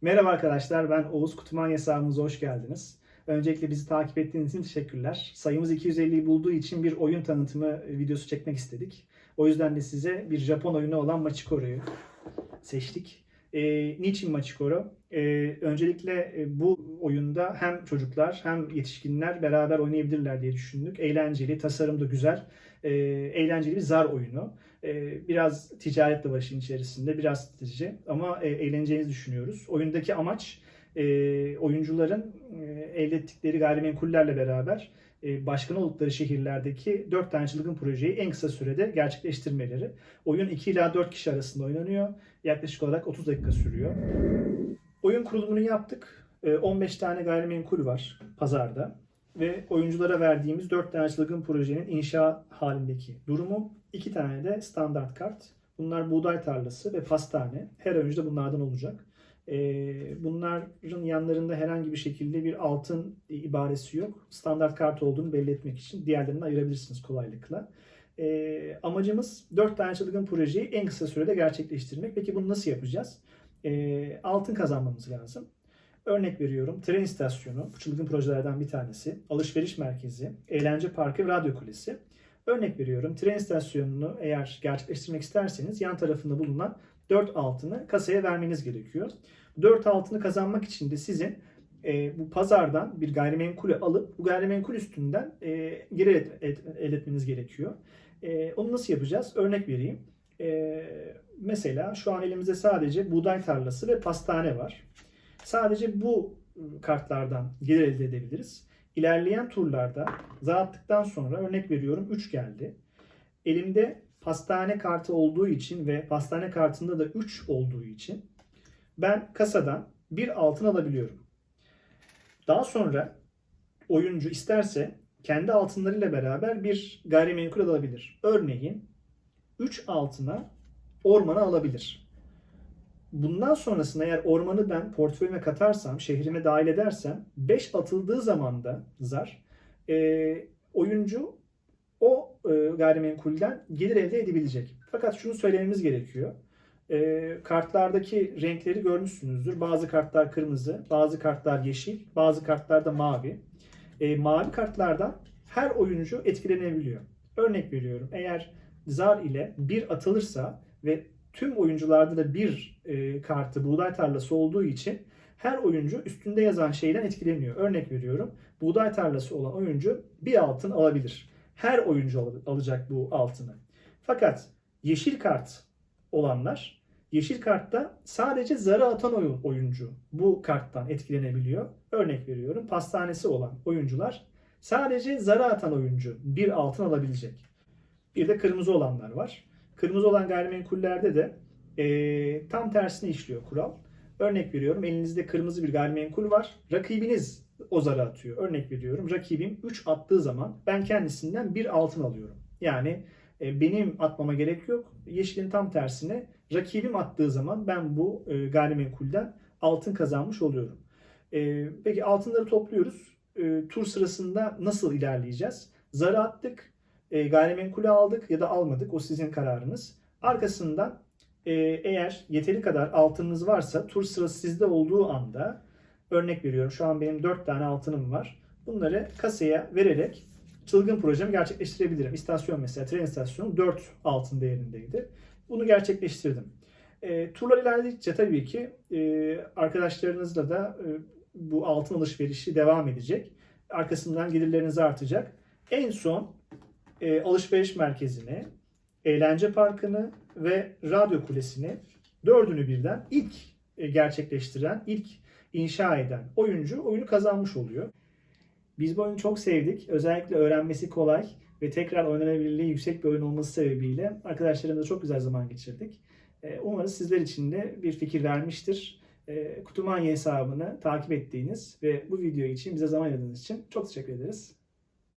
Merhaba arkadaşlar, ben Oğuz Kutuman hesabımıza hoş geldiniz. Öncelikle bizi takip ettiğiniz için teşekkürler. Sayımız 250'yi bulduğu için bir oyun tanıtımı videosu çekmek istedik. O yüzden de size bir Japon oyunu olan Machikoro'yu seçtik. E, niçin Machikoro? E, öncelikle e, bu oyunda hem çocuklar hem yetişkinler beraber oynayabilirler diye düşündük. Eğlenceli, tasarım da güzel. E, eğlenceli bir zar oyunu. E, biraz ticaret de işin içerisinde, biraz strateji ama e, eğleneceğinizi düşünüyoruz. Oyundaki amaç e, oyuncuların e, elde ettikleri gayrimenkullerle beraber e, başkan oldukları şehirlerdeki 4 tane çılgın projeyi en kısa sürede gerçekleştirmeleri. Oyun 2 ila 4 kişi arasında oynanıyor. Yaklaşık olarak 30 dakika sürüyor. Oyun kurulumunu yaptık. E, 15 tane gayrimenkul var pazarda ve oyunculara verdiğimiz 4 tane çılgın projenin inşa halindeki durumu. 2 tane de standart kart. Bunlar buğday tarlası ve pastane. Her oyuncu da bunlardan olacak. Ee, Bunların yanlarında herhangi bir şekilde bir altın ibaresi yok. Standart kart olduğunu belli etmek için diğerlerini ayırabilirsiniz kolaylıkla. Ee, amacımız 4 tane çılgın projeyi en kısa sürede gerçekleştirmek. Peki bunu nasıl yapacağız? Ee, altın kazanmamız lazım. Örnek veriyorum tren istasyonu, çılgın projelerden bir tanesi, alışveriş merkezi, eğlence parkı ve radyo kulesi. Örnek veriyorum tren istasyonunu eğer gerçekleştirmek isterseniz yan tarafında bulunan 4 altını kasaya vermeniz gerekiyor. 4 altını kazanmak için de sizin e, bu pazardan bir gayrimenkulü alıp bu gayrimenkul üstünden e, geri et, et, etmeniz gerekiyor. E, onu nasıl yapacağız? Örnek vereyim. E, mesela şu an elimizde sadece buğday tarlası ve pastane var. Sadece bu kartlardan gelir elde edebiliriz. İlerleyen turlarda zar attıktan sonra örnek veriyorum 3 geldi. Elimde pastane kartı olduğu için ve pastane kartında da 3 olduğu için ben kasadan bir altın alabiliyorum. Daha sonra oyuncu isterse kendi altınlarıyla beraber bir gayrimenkul alabilir. Örneğin 3 altına ormanı alabilir. Bundan sonrasında eğer ormanı ben portföyüme katarsam, şehrime dahil edersem 5 atıldığı zaman da zar e, oyuncu o e, gayrimenkulden gelir elde edebilecek. Fakat şunu söylememiz gerekiyor. E, kartlardaki renkleri görmüşsünüzdür. Bazı kartlar kırmızı, bazı kartlar yeşil, bazı kartlar da mavi. E, mavi kartlardan her oyuncu etkilenebiliyor. Örnek veriyorum. Eğer zar ile bir atılırsa ve tüm oyuncularda da bir e, kartı buğday tarlası olduğu için her oyuncu üstünde yazan şeyden etkileniyor. Örnek veriyorum. Buğday tarlası olan oyuncu bir altın alabilir. Her oyuncu al- alacak bu altını. Fakat yeşil kart olanlar yeşil kartta sadece zarı atan oyun, oyuncu bu karttan etkilenebiliyor. Örnek veriyorum. Pastanesi olan oyuncular sadece zarı atan oyuncu bir altın alabilecek. Bir de kırmızı olanlar var. Kırmızı olan gayrimenkullerde de e, tam tersine işliyor kural. Örnek veriyorum elinizde kırmızı bir gayrimenkul var. Rakibiniz o zarı atıyor. Örnek veriyorum rakibim 3 attığı zaman ben kendisinden bir altın alıyorum. Yani e, benim atmama gerek yok. Yeşilin tam tersine rakibim attığı zaman ben bu e, gayrimenkulden altın kazanmış oluyorum. E, peki altınları topluyoruz. Tur sırasında nasıl ilerleyeceğiz? Zarı attık, gayrimenkulü aldık ya da almadık. O sizin kararınız. Arkasından eğer yeteri kadar altınınız varsa tur sırası sizde olduğu anda örnek veriyorum şu an benim 4 tane altınım var. Bunları kasaya vererek çılgın projemi gerçekleştirebilirim. İstasyon mesela tren istasyonu 4 altın değerindeydi. Bunu gerçekleştirdim. E, turlar ilerledikçe tabii ki e, arkadaşlarınızla da e, bu altın alışverişi devam edecek. Arkasından gelirleriniz artacak. En son e, alışveriş merkezini, eğlence parkını ve radyo kulesini dördünü birden ilk e, gerçekleştiren, ilk inşa eden oyuncu oyunu kazanmış oluyor. Biz bu oyunu çok sevdik. Özellikle öğrenmesi kolay ve tekrar oynanabilirliği yüksek bir oyun olması sebebiyle arkadaşlarımızla çok güzel zaman geçirdik. E, Umarız sizler için de bir fikir vermiştir. E, Kutumanya hesabını takip ettiğiniz ve bu video için bize zaman ayırdığınız için çok teşekkür ederiz.